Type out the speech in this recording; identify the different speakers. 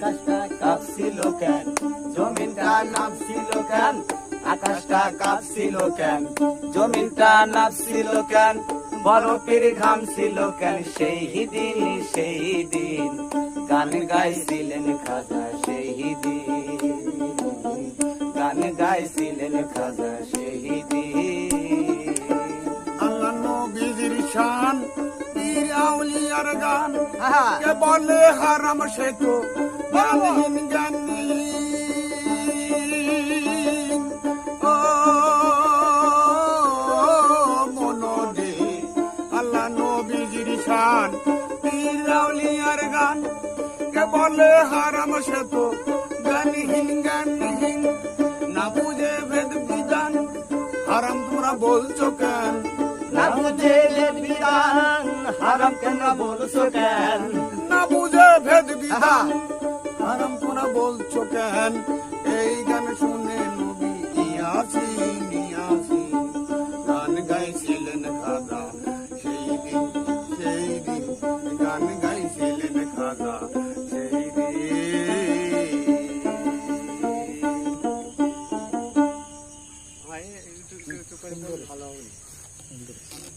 Speaker 1: আকাশটা কাঁপছিল কেন? জমিনটা নামছিল কেন? আকাশটা কাঁপছিল কেন? জমিনটা নামছিল কেন? বরফের ঘাম ছিল কেন? সেই দিন সেই দিন গান গাইছিলেন খাজা সেই দিন গান গাইছিলেন খাজা সেই দিন।
Speaker 2: আল্লাহ নবীজির শান পীর আউলিয়ার গান। কে বলে হারাম সে তো? জ্ঞানহীন জ্ঞানী ও মনদে আল্লাহ নবীজির শান পীর আউলিয়ার গান কে বলে হারাম সে তো জ্ঞানহীন জ্ঞানহীন না বুঝে ভেদ বিধান হারাম তোমরা বলছো কেন
Speaker 1: না বুঝে বিধান হারাম কেন বলছো কেন?
Speaker 2: না বুঝে ভেদ বিধান। বলছো কেন? এই গান শুনে নবী ইয়াসি নিয়াসি। গান গাইছিলেন খাজা, সেই দিন সেই দিন। গান গাইছিলেন খাজা, সেই দিন।
Speaker 3: ভালো হবে